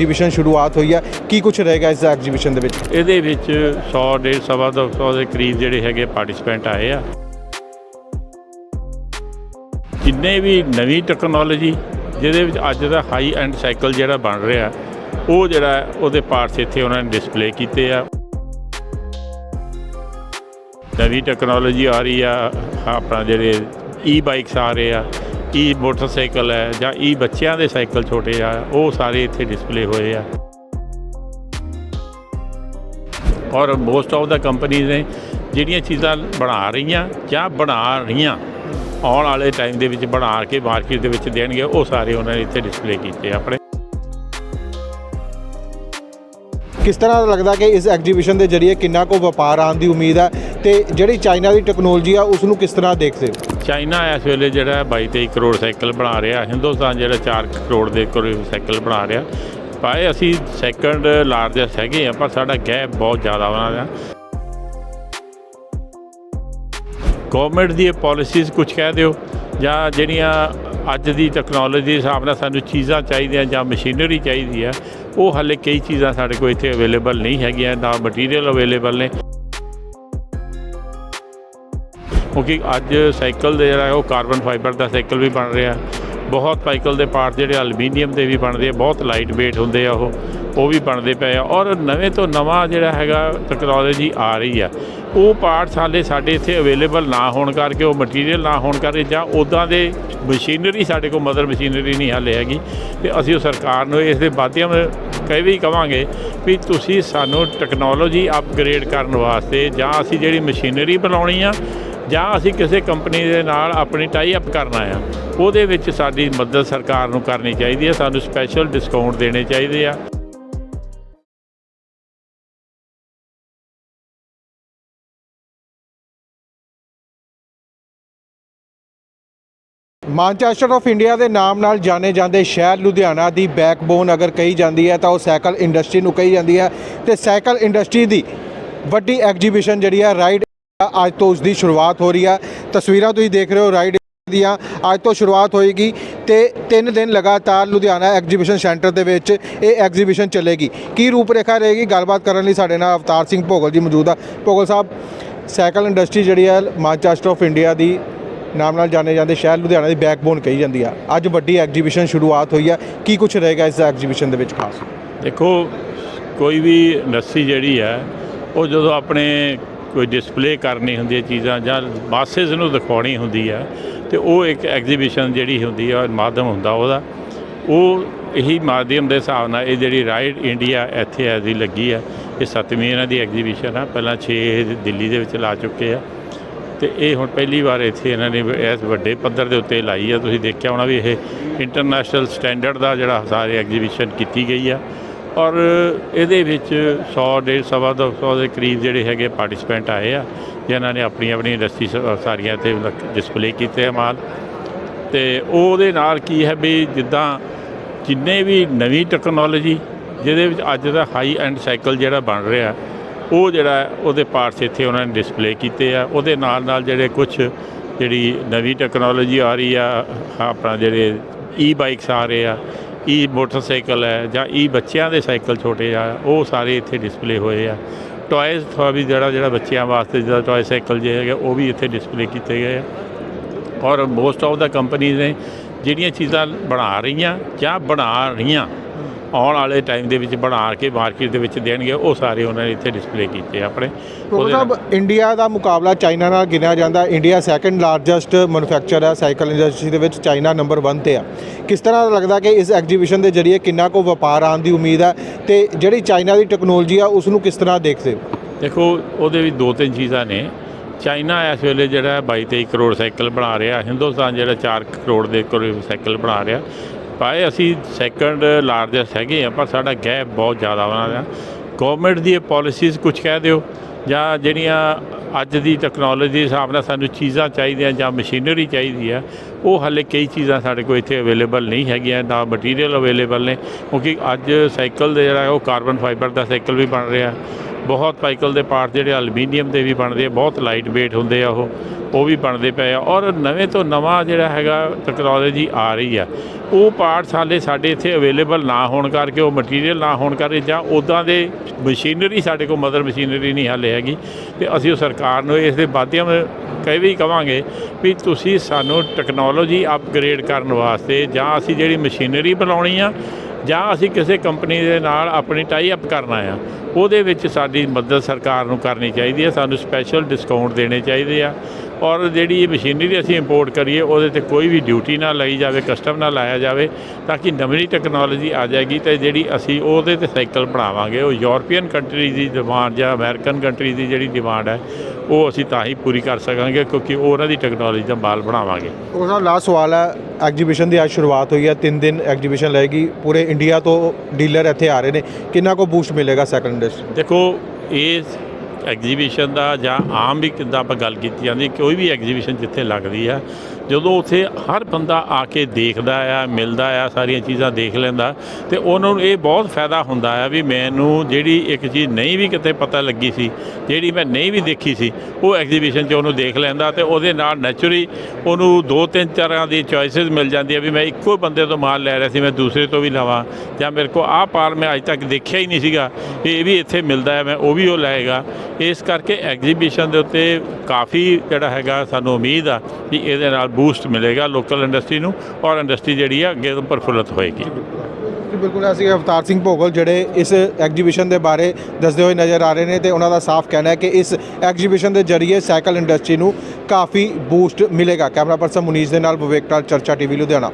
Exhibition ਸ਼ੁਰੂਆਤ ਹੋਈ ਹੈ। ਕੀ ਕੁਝ ਰਹੇਗਾ ਇਸ ਐਗਜ਼ੀਬਿਸ਼ਨ ਦੇ ਵਿੱਚ? ਇਹਦੇ ਵਿੱਚ 100 150 ਸਵਾ ਦੋ ਸੌ ਦੇ ਕਰੀਬ ਜਿਹੜੇ ਹੈਗੇ ਪਾਰਟਿਸਪੈਂਟ ਆਏ ਆ। ਜਿੰਨੇ ਵੀ ਨਵੀਂ ਟੈਕਨੋਲੋਜੀ ਜਿਹਦੇ ਵਿੱਚ ਅੱਜ ਦਾ ਹਾਈ ਐਂਡ ਸਾਈਕਲ ਜਿਹੜਾ ਬਣ ਰਿਹਾ, ਉਹ ਜਿਹੜਾ ਉਹਦੇ ਪਾਰਟਸ ਇੱਥੇ ਉਹਨਾਂ ਨੇ ਡਿਸਪਲੇ ਕੀਤੇ ਆ। ਨਵੀਂ ਟੈਕਨੋਲੋਜੀ ਆ ਰਹੀ ਆ, ਆਪਣਾ ਜਿਹੜੇ ਈ ਬਾਈਕਸ ਆ ਰਹੇ ਆ। ਈ ਮੋਟਰਸਾਈਕਲ ਹੈ ਜਾਂ ਈ ਬੱਚਿਆਂ ਦੇ ਸਾਈਕਲ ਛੋਟੇ ਆ, ਉਹ ਸਾਰੇ ਇੱਥੇ ਡਿਸਪਲੇ ਹੋਏ ਆ। ਔਰ ਮੋਸਟ ਆਫ ਦਾ ਕੰਪਨੀਆਂ ਨੇ ਜਿਹੜੀਆਂ ਚੀਜ਼ਾਂ ਬਣਾ ਰਹੀਆਂ ਜਾਂ ਬਣਾ ਰਹੀਆਂ, ਆਉਣ ਵਾਲੇ ਟਾਈਮ ਦੇ ਵਿੱਚ ਬਣਾ ਕੇ ਮਾਰਕੀਟ ਦੇ ਵਿੱਚ ਦੇਣਗੇ, ਉਹ ਸਾਰੇ ਉਹਨਾਂ ਨੇ ਇੱਥੇ ਡਿਸਪਲੇ ਕੀਤੇ ਆਪਣੇ। ਕਿਸ ਤਰ੍ਹਾਂ ਲੱਗਦਾ ਕਿ ਇਸ ਐਗਜ਼ੀਬਿਸ਼ਨ ਦੇ ਜ਼ਰੀਏ ਕਿੰਨਾ ਕੋ ਵਪਾਰ ਆਉਣ ਦੀ ਉਮੀਦ ਹੈ ਤੇ ਜਿਹੜੀ ਚਾਈਨਾ ਦੀ ਟੈਕਨੋਲੋਜੀ ਆ ਉਸ ਨੂੰ ਕਿਸ ਤਰ੍ਹਾਂ ਦੇਖਦੇ ਹੋ? ਚਾਈਨਾ ਇਸ ਵੇਲੇ ਜਿਹੜਾ 22 23 ਕਰੋੜ ਸਾਈਕਲ ਬਣਾ ਰਿਹਾ, ਹਿੰਦੁਸਤਾਨ ਜਿਹੜਾ 4 ਕਰੋੜ ਦੇ ਕਰੀਬ ਸਾਈਕਲ ਬਣਾ ਰਿਹਾ। ਭਾਵੇਂ ਅਸੀਂ ਸੈਕੰਡ ਲਾਰਜੈਸਟ ਹੈਗੇ ਆ ਪਰ ਸਾਡਾ ਗੈਪ ਬਹੁਤ ਜ਼ਿਆਦਾ ਉਹਨਾਂ ਦਾ ਗਵਰਨਮੈਂਟ ਦੀ ਇਹ ਪਾਲਿਸੀਜ਼ ਕੁਝ ਕਹਿ ਦਿਓ, ਜਾਂ ਜਿਹੜੀਆਂ ਅੱਜ ਦੀ ਟੈਕਨੋਲੋਜੀ ਦੇ ਹਿਸਾਬ ਨਾਲ ਸਾਨੂੰ ਚੀਜ਼ਾਂ ਚਾਹੀਦੀਆਂ ਜਾਂ ਮਸ਼ੀਨਰੀ ਚਾਹੀਦੀ ਹੈ ਉਹ ਹਾਲੇ ਕਈ ਚੀਜ਼ਾਂ ਸਾਡੇ ਕੋਲ ਇੱਥੇ ਅਵੇਲੇਬਲ ਨਹੀਂ ਹੈਗੀਆਂ, ਨਾ ਮਟੀਰੀਅਲ ਅਵੇਲੇਬਲ ਨੇ। ਕਿਉਂਕਿ ਅੱਜ ਸਾਈਕਲ ਦੇ ਜਿਹੜਾ ਉਹ ਕਾਰਬਨ ਫਾਈਬਰ ਦਾ ਸਾਈਕਲ ਵੀ ਬਣ ਰਿਹਾ। ਬਹੁਤ ਸਾਈਕਲ ਦੇ ਪਾਰਟ ਜਿਹੜੇ ਐਲੂਮੀਨੀਅਮ ਦੇ ਵੀ ਬਣਦੇ ਆ, ਬਹੁਤ ਲਾਈਟ weight ਹੁੰਦੇ ਆ ਉਹ ਉਹ ਵੀ ਬਣਦੇ ਪਏ ਆ। ਔਰ ਨਵੇਂ ਤੋਂ ਨਵਾਂ ਜਿਹੜਾ ਹੈਗਾ ਟੈਕਨੋਲੋਜੀ ਆ ਰਹੀ ਆ। ਉਹ ਪਾਰਟਸ ਹਾਲੇ ਸਾਡੇ ਇੱਥੇ ਅਵੇਲੇਬਲ ਨਾ ਹੋਣ ਕਰਕੇ, ਉਹ ਮਟੀਰੀਅਲ ਨਾ ਹੋਣ ਕਰਕੇ ਜਾਂ ਉਦਾਂ ਦੇ ਮਸ਼ੀਨਰੀ ਸਾਡੇ ਕੋਲ ਮਦਰ ਮਸ਼ੀਨਰੀ ਨਹੀਂ ਹਾਲੇ ਹੈਗੀ। ਤੇ ਅਸੀਂ ਉਹ ਸਰਕਾਰ ਨੂੰ ਇਸ ਦੇ ਮਾਧਿਅਮ ਕਈ ਵੀ ਕਵਾਂਗੇ ਵੀ ਤੁਸੀਂ ਸਾਨੂੰ ਟੈਕਨੋਲੋਜੀ ਅਪਗ੍ਰੇਡ ਕਰਨ ਵਾਸਤੇ ਜਾਂ ਅਸੀਂ ਜਿਹੜੀ ਮਸ਼ੀਨਰੀ ਬਣਾਉਣੀ ਆ ਜਾਂ ਅਸੀਂ ਕਿਸੇ ਕੰਪਨੀ ਦੇ ਨਾਲ ਆਪਣੀ ਟਾਈ ਅਪ ਕਰਨਾ ਆ ਉਹਦੇ ਵਿੱਚ ਸਾਡੀ ਮਦਦ ਸਰਕਾਰ ਨੂੰ ਕਰਨੀ ਚਾਹੀਦੀ ਹੈ, ਸਾਨੂੰ ਸਪੈਸ਼ਲ ਡਿਸਕਾਊਂਟ ਦੇਣੇ ਚਾਹੀਦੇ ਆ। ਮਾਨਚੈਸਟਰ ਆਫ ਇੰਡੀਆ ਦੇ ਨਾਮ ਨਾਲ ਜਾਣੇ ਜਾਂਦੇ ਸ਼ਹਿਰ ਲੁਧਿਆਣਾ ਦੀ ਬੈਕਬੋਨ ਅਗਰ ਕਹੀ ਜਾਂਦੀ ਹੈ, ਤਾਂ ਉਹ ਸਾਈਕਲ ਇੰਡਸਟਰੀ ਨੂੰ ਕਹੀ ਜਾਂਦੀ ਹੈ। ਤੇ ਸਾਈਕਲ ਇੰਡਸਟਰੀ ਦੀ ਵੱਡੀ ਐਗਜ਼ੀਬਿਸ਼ਨ ਜਿਹੜੀ ਹੈ ਰਾਈਡ ਅੱਜ ਤੋਂ ਉਸ ਦੀ ਸ਼ੁਰੂਆਤ ਹੋ ਰਹੀ ਆ। ਤਸਵੀਰਾਂ ਤੁਸੀਂ ਦੇਖ ਰਹੇ ਹੋ ਰਾਈਡ ਦੀਆਂ। ਅੱਜ ਤੋਂ ਸ਼ੁਰੂਆਤ ਹੋਏਗੀ ਤੇ 3 ਦਿਨ ਲਗਾਤਾਰ ਲੁਧਿਆਣਾ ਐਗਜ਼ੀਬਿਸ਼ਨ ਸੈਂਟਰ ਦੇ ਵਿੱਚ ਇਹ ਐਗਜ਼ੀਬਿਸ਼ਨ ਚੱਲੇਗੀ। ਕੀ ਰੂਪਰੇਖਾ ਰਹੇਗੀ? ਗੱਲਬਾਤ ਕਰਨ ਲਈ ਸਾਡੇ ਨਾਲ ਅਵਤਾਰ ਸਿੰਘ ਭੋਗਲ ਜੀ ਮੌਜੂਦ ਆ। ਭੋਗਲ ਸਾਹਿਬ, ਸਾਈਕਲ ਇੰਡਸਟਰੀ ਜਿਹੜੀ ਹੈ ਮਾਨਚੈਸਟਰ ਆਫ ਇੰਡੀਆ ਦੀ ਨਾਮ ਨਾਲ ਜਾਣੇ ਜਾਂਦੇ ਸ਼ਹਿਰ ਲੁਧਿਆਣਾ ਦੀ ਬੈਕਬੋਨ ਕਹੀ ਜਾਂਦੀ ਆ। ਅੱਜ ਵੱਡੀ ਐਗਜ਼ੀਬਿਸ਼ਨ ਸ਼ੁਰੂਆਤ ਹੋਈ ਆ। ਕੀ ਕੁਝ ਰਹੇਗਾ ਇਸ ਐਗਜ਼ੀਬਿਸ਼ਨ ਦੇ ਵਿੱਚ ਖਾਸ? ਦੇਖੋ, ਕੋਈ ਵੀ ਇੰਡਸਟਰੀ ਜਿਹੜੀ ਹੈ ਉਹ ਜਦੋਂ ਆਪਣੇ ਕੋਈ ਡਿਸਪਲੇ ਕਰਨੀ ਹੁੰਦੀ ਹੈ ਚੀਜ਼ਾਂ ਜਾਂ ਮਾਸਸ ਨੂੰ ਦਿਖਾਉਣੀ ਹੁੰਦੀ ਆ, ਤੇ ਉਹ ਇੱਕ ਐਗਜ਼ੀਬਿਸ਼ਨ ਜਿਹੜੀ ਹੁੰਦੀ ਆ, ਮਾਧਿਅਮ ਹੁੰਦਾ ਉਹਦਾ। ਉਹ ਇਹੀ ਮਾਧਿਅਮ ਦੇ ਹਿਸਾਬ ਨਾਲ ਇਹ ਜਿਹੜੀ ਰਾਈਡ ਇੰਡੀਆ ਇੱਥੇ ਐਦੀ ਲੱਗੀ ਆ, ਇਹ ਸੱਤਵੀਂ ਇਹਨਾਂ ਦੀ ਐਗਜ਼ੀਬਿਸ਼ਨ ਆ, ਪਹਿਲਾਂ 6 ਦਿੱਲੀ ਦੇ ਵਿੱਚ ਲਾ ਚੁੱਕੇ ਆ। ਤੇ ਇਹ ਹੁਣ ਪਹਿਲੀ ਵਾਰ ਇੱਥੇ ਇਹਨਾਂ ਨੇ ਇਸ ਵੱਡੇ ਪੱਧਰ ਦੇ ਉੱਤੇ ਲਾਈ ਆ, ਤੁਸੀਂ ਦੇਖਿਆ ਹੋਣਾ ਵੀ ਇਹ ਇੰਟਰਨੈਸ਼ਨਲ ਸਟੈਂਡਰਡ ਦਾ ਜਿਹੜਾ ਸਾਰੇ ਐਗਜ਼ੀਬਿਸ਼ਨ ਕੀਤੀ ਗਈ ਆ। ਔਰ ਇਹਦੇ ਵਿੱਚ 100 150 ਸਵਾ ਦੋ ਸੌ ਦੇ ਕਰੀਬ ਜਿਹੜੇ ਹੈਗੇ ਪਾਰਟਿਸਪੈਂਟ ਆਏ ਆ, ਜਿਨ੍ਹਾਂ ਨੇ ਆਪਣੀ ਆਪਣੀ ਇੰਡਸਟਰੀ ਸਾਰੀਆਂ ਤੇ ਡਿਸਪਲੇ ਕੀਤੇ ਆ ਮਾਲ। ਤੇ ਉਹਦੇ ਨਾਲ ਕੀ ਹੈ ਵੀ ਜਿੱਦਾਂ ਜਿੰਨੇ ਵੀ ਨਵੀਂ ਟੈਕਨੋਲੋਜੀ ਜਿਹਦੇ ਵਿੱਚ ਅੱਜ ਦਾ ਹਾਈ ਐਂਡ ਸਾਈਕਲ ਜਿਹੜਾ ਬਣ ਰਿਹਾ, ਉਹ ਜਿਹੜਾ ਉਹਦੇ ਪਾਰਟਸ ਇੱਥੇ ਉਹਨਾਂ ਨੇ ਡਿਸਪਲੇ ਕੀਤੇ ਆ। ਉਹਦੇ ਨਾਲ ਨਾਲ ਜਿਹੜੇ ਕੁਝ ਜਿਹੜੀ ਨਵੀਂ ਟੈਕਨੋਲੋਜੀ ਆ ਰਹੀ ਆ, ਆਪਣਾ ਜਿਹੜੇ ਈ ਬਾਈਕਸ ਆ ਰਹੇ ਆ ਈ ਮੋਟਰਸਾਈਕਲ ਹੈ ਜਾਂ ਈ ਬੱਚਿਆਂ ਦੇ ਸਾਈਕਲ ਛੋਟੇ ਆ, ਉਹ ਸਾਰੇ ਇੱਥੇ ਡਿਸਪਲੇ ਹੋਏ ਆ। ਟੌਇਜ਼ ਥੋੜਾ ਵੀ ਜਿਹੜਾ ਜਿਹੜਾ ਬੱਚਿਆਂ ਵਾਸਤੇ ਜਿਹੜਾ ਟੌਏ ਸਾਈਕਲ ਜੇ ਹੈਗੇ, ਉਹ ਵੀ ਇੱਥੇ ਡਿਸਪਲੇ ਕੀਤੇ ਗਏ ਆ। ਔਰ ਮੋਸਟ ਆਫ ਦਾ ਕੰਪਨੀਆਂ ਨੇ ਜਿਹੜੀਆਂ ਚੀਜ਼ਾਂ ਬਣਾ ਰਹੀਆਂ ਜਾਂ ਬਣਾ ਰਹੀਆਂ ਆਉਣ ਵਾਲੇ ਟਾਈਮ ਦੇ ਵਿੱਚ ਬਣਾ ਕੇ ਮਾਰਕੀਟ ਦੇ ਵਿੱਚ ਦੇਣਗੇ ਉਹ ਸਾਰੇ ਉਹਨਾਂ ਨੇ ਇੱਥੇ ਡਿਸਪਲੇ ਕੀਤੇ ਆਪਣੇ। ਉਹਦੇ ਨਾਲ- ਇੰਡੀਆ ਦਾ ਮੁਕਾਬਲਾ ਚਾਈਨਾ ਨਾਲ ਗਿਣਿਆ ਜਾਂਦਾ। ਇੰਡੀਆ ਸੈਕੰਡ ਲਾਰਜੈਸਟ ਮੈਨੂਫੈਕਚਰ ਹੈ ਸਾਈਕਲ ਇੰਡਸਟਰੀ ਦੇ ਵਿੱਚ ਚਾਈਨਾ ਨੰਬਰ 1 ਤੇ ਆ। ਕਿਸ ਤਰ੍ਹਾਂ ਦਾ ਲੱਗਦਾ ਕਿ ਇਸ ਐਗਜ਼ੀਬਿਸ਼ਨ ਦੇ ਜ਼ਰੀਏ ਕਿੰਨਾ ਕੋ ਵਪਾਰ ਆਉਣ ਦੀ ਉਮੀਦ ਹੈ ਤੇ ਜਿਹੜੀ ਚਾਈਨਾ ਦੀ ਟੈਕਨੋਲੋਜੀ ਆ ਉਸ ਨੂੰ ਕਿਸ ਤਰ੍ਹਾਂ ਦੇਖਦੇ ਹੋ? ਦੇਖੋ ਉਹਦੇ ਵੀ ਦੋ ਤਿੰਨ ਚੀਜ਼ਾਂ ਨੇ। ਚਾਈਨਾ ਇਸ ਵੇਲੇ ਜਿਹੜਾ 22 23 ਕਰੋੜ ਸਾਈਕਲ ਬਣਾ ਰਿਹਾ। ਹਿੰਦੁਸਤਾਨ ਜਿਹੜਾ 4 ਕਰੋੜ ਦੇ ਕਰੀਬ ਸਾਈਕਲ ਬਣਾ ਰਿਹਾ। ਭਾਵੇਂ ਅਸੀਂ ਸੈਕੰਡ ਲਾਰਜੈਸਟ ਹੈਗੇ ਆ ਪਰ ਸਾਡਾ ਗੈਪ ਬਹੁਤ ਜ਼ਿਆਦਾ ਉਹਨਾਂ ਦਾ। ਗਵਰਨਮੈਂਟ ਦੀ ਇਹ ਪਾਲਿਸੀਜ਼ ਕੁਝ ਕਹਿ ਦਿਓ, ਜਾਂ ਜਿਹੜੀਆਂ ਅੱਜ ਦੀ ਟੈਕਨੋਲੋਜੀ ਦੇ ਹਿਸਾਬ ਨਾਲ ਸਾਨੂੰ ਚੀਜ਼ਾਂ ਚਾਹੀਦੀਆਂ ਜਾਂ ਮਸ਼ੀਨਰੀ ਚਾਹੀਦੀ ਆ ਉਹ ਹਾਲੇ ਕਈ ਚੀਜ਼ਾਂ ਸਾਡੇ ਕੋਲ ਇੱਥੇ ਅਵੇਲੇਬਲ ਨਹੀਂ ਹੈਗੀਆਂ, ਨਾ ਮਟੀਰੀਅਲ ਅਵੇਲੇਬਲ ਨੇ, ਕਿਉਂਕਿ ਅੱਜ ਸਾਈਕਲ ਦੇ ਜਿਹੜਾ ਉਹ ਕਾਰਬਨ ਫਾਈਬਰ ਦਾ ਸਾਈਕਲ ਵੀ ਬਣ ਰਿਹਾ। ਬਹੁਤ ਪਾਈਕਲ ਦੇ ਪਾਰਟ ਜਿਹੜੇ ਐਲੂਮੀਨੀਅਮ ਦੇ ਵੀ ਬਣਦੇ ਆ, ਬਹੁਤ ਲਾਈਟ weight ਹੁੰਦੇ ਆ ਉਹ ਉਹ ਵੀ ਬਣਦੇ ਪਏ ਆ। ਔਰ ਨਵੇਂ ਤੋਂ ਨਵਾਂ ਜਿਹੜਾ ਹੈਗਾ ਟੈਕਨੋਲੋਜੀ ਆ ਰਹੀ ਆ। ਉਹ ਪਾਰਟਸ ਹਾਲੇ ਸਾਡੇ ਇੱਥੇ ਅਵੇਲੇਬਲ ਨਾ ਹੋਣ ਕਰਕੇ, ਉਹ ਮਟੀਰੀਅਲ ਨਾ ਹੋਣ ਕਰਕੇ ਜਾਂ ਉਦਾਂ ਦੇ ਮਸ਼ੀਨਰੀ ਸਾਡੇ ਕੋਲ ਮਦਰ ਮਸ਼ੀਨਰੀ ਨਹੀਂ ਹਾਲੇ ਹੈਗੀ। ਤੇ ਅਸੀਂ ਉਹ ਸਰਕਾਰ ਨੂੰ ਇਸ ਦੇ ਮਾਧਿਅਮ ਕਈ ਵੀ ਕਵਾਂਗੇ ਵੀ ਤੁਸੀਂ ਸਾਨੂੰ ਟੈਕਨੋਲੋਜੀ ਅਪਗ੍ਰੇਡ ਕਰਨ ਵਾਸਤੇ ਜਾਂ ਅਸੀਂ ਜਿਹੜੀ ਮਸ਼ੀਨਰੀ ਬਣਾਉਣੀ ਆ ਜਾਂ ਅਸੀਂ ਕਿਸੇ ਕੰਪਨੀ ਦੇ ਨਾਲ ਆਪਣੀ ਟਾਈ ਅਪ ਕਰਨਾ ਆ ਉਹਦੇ ਵਿੱਚ ਸਾਡੀ ਮਦਦ ਸਰਕਾਰ ਨੂੰ ਕਰਨੀ ਚਾਹੀਦੀ ਹੈ, ਸਾਨੂੰ ਸਪੈਸ਼ਲ ਡਿਸਕਾਊਂਟ ਦੇਣੇ ਚਾਹੀਦੇ ਆ। ਔਰ ਜਿਹੜੀ ਇਹ ਮਸ਼ੀਨਰੀ ਅਸੀਂ ਇੰਪੋਰਟ ਕਰੀਏ ਉਹਦੇ ਤੇ ਕੋਈ ਵੀ ਡਿਊਟੀ ਨਾ ਲਈ ਜਾਵੇ ਕਸਟਮ ਨਾ ਲਾਇਆ ਜਾਵੇ ਤਾਂ ਕਿ ਨਵੀਂ ਟੈਕਨੋਲੋਜੀ ਆ ਜਾਏਗੀ ਤੇ ਜਿਹੜੀ ਅਸੀਂ ਉਹਦੇ ਤੇ ਸਾਈਕਲ ਬਣਾਵਾਂਗੇ ਉਹ ਯੂਰਪੀਅਨ ਕੰਟਰੀ ਦੀ ਡਿਮਾਂਡ ਜਾਂ ਅਮਰੀਕਨ ਕੰਟਰੀ ਦੀ ਜਿਹੜੀ ਡਿਮਾਂਡ ਹੈ ਉਹ ਅਸੀਂ ਤਾਂ ਹੀ ਪੂਰੀ ਕਰ ਸਕਾਂਗੇ ਕਿਉਂਕਿ ਉਹ ਉਹਨਾਂ ਦੀ ਟੈਕਨੋਲੋਜੀ ਦਾ ਮਾਲ ਬਣਾਵਾਂਗੇ। ਉਹਦਾ ਲਾਸਟ ਸਵਾਲ ਹੈ ਐਗਜੀਬਿਸ਼ਨ ਦੀ ਅੱਜ ਸ਼ੁਰੂਆਤ ਹੋਈ ਹੈ 3 ਦਿਨ ਐਗਜੀਬਿਸ਼ਨ ਰਹੇਗੀ ਪੂਰੇ ਇੰਡੀਆ ਤੋਂ ਡੀਲਰ ਇੱਥੇ ਆ ਰਹੇ ਨੇ ਕਿੰਨਾ ਕੋ ਬੂਸਟ ਮਿਲੇਗਾ ਸੈਕੰਡ ਇੰਡਸਟਰੀ ਦੇਖੋ ਇਸ ਐਗਜ਼ੀਬਿਸ਼ਨ ਦਾ ਜਾਂ ਆਮ ਵੀ ਕਿੱਦਾਂ ਆਪਾਂ ਗੱਲ ਕੀਤੀ ਜਾਂਦੀ, ਕੋਈ ਵੀ ਐਗਜ਼ੀਬਿਸ਼ਨ ਜਿੱਥੇ ਲੱਗਦੀ ਆ, ਜਦੋਂ ਉੱਥੇ ਹਰ ਬੰਦਾ ਆ ਕੇ ਦੇਖਦਾ ਆ, ਮਿਲਦਾ ਆ, ਸਾਰੀਆਂ ਚੀਜ਼ਾਂ ਦੇਖ ਲੈਂਦਾ, ਤੇ ਉਹਨਾਂ ਨੂੰ ਇਹ ਬਹੁਤ ਫਾਇਦਾ ਹੁੰਦਾ ਆ ਵੀ ਮੈਨੂੰ ਜਿਹੜੀ ਇੱਕ ਚੀਜ਼ ਨਹੀਂ ਵੀ ਕਿਤੇ ਪਤਾ ਲੱਗੀ ਸੀ, ਜਿਹੜੀ ਮੈਂ ਨਹੀਂ ਵੀ ਦੇਖੀ ਸੀ, ਉਹ ਐਗਜ਼ੀਬਿਸ਼ਨ 'ਚ ਉਹਨੂੰ ਦੇਖ ਲੈਂਦਾ ਤੇ ਉਹਦੇ ਨਾਲ ਨੈਚੁਰਲੀ ਉਹਨੂੰ ਦੋ ਤਿੰਨ ਤਰ੍ਹਾਂ ਦੀ ਚੋਇਸਸ ਮਿਲ ਜਾਂਦੀ ਆ ਵੀ ਮੈਂ ਇੱਕੋ ਬੰਦੇ ਤੋਂ ਮਾਲ ਲੈ ਰਿਹਾ ਸੀ, ਮੈਂ ਦੂਸਰੇ ਤੋਂ ਵੀ ਲਵਾਂ, ਜਾਂ ਮੇਰੇ ਕੋ ਆਹ ਪਾਰ ਮੈਂ ਅੱਜ ਤੱਕ ਦੇਖਿਆ ਹੀ ਨਹੀਂ ਸੀਗਾ, ਇਹ ਵੀ ਇੱਥੇ ਮਿਲਦਾ ਹੈ ਮੈਂ ਉਹ ਵੀ ਉਹ ਲਏਗਾ ਇਸ ਕਰਕੇ ਐਗਜ਼ੀਬਿਸ਼ਨ ਦੇ ਉੱਤੇ ਕਾਫੀ ਜਿਹੜਾ ਹੈਗਾ ਸਾਨੂੰ ਉਮੀਦ ਆ ਵੀ ਇਹਦੇ ਨਾਲ ਬੂਸਟ ਮਿਲੇਗਾ ਲੋਕਲ ਇੰਡਸਟਰੀ ਨੂੰ ਔਰ ਇੰਡਸਟਰੀ ਜਿਹੜੀ ਆ ਅੱਗੇ ਤੋਂ ਪ੍ਰਫੁੱਲਤ ਹੋਏਗੀ। ਜੀ, ਬਿਲਕੁਲ ਅਸੀਂ ਅਵਤਾਰ ਸਿੰਘ ਭੋਗਲ ਜਿਹੜੇ ਇਸ ਐਗਜੀਬਿਸ਼ਨ ਦੇ ਬਾਰੇ ਦੱਸਦੇ ਹੋਏ ਨਜ਼ਰ ਆ ਰਹੇ ਨੇ ਤੇ ਉਹਨਾਂ ਦਾ ਸਾਫ਼ ਕਹਿਣਾ ਹੈ ਕਿ ਇਸ ਐਗਜੀਬਿਸ਼ਨ ਦੇ ਜ਼ਰੀਏ ਸਾਈਕਲ ਇੰਡਸਟਰੀ ਨੂੰ ਕਾਫੀ ਬੂਸਟ ਮਿਲੇਗਾ। ਕੈਮਰਾ ਪਰਸਨ ਮੁਨੀਸ਼ ਦੇ ਨਾਲ ਵਿਵੇਕ ਟਾਲ ਚਰਚਾ ਟੀਵੀ, ਲੁਧਿਆਣਾ।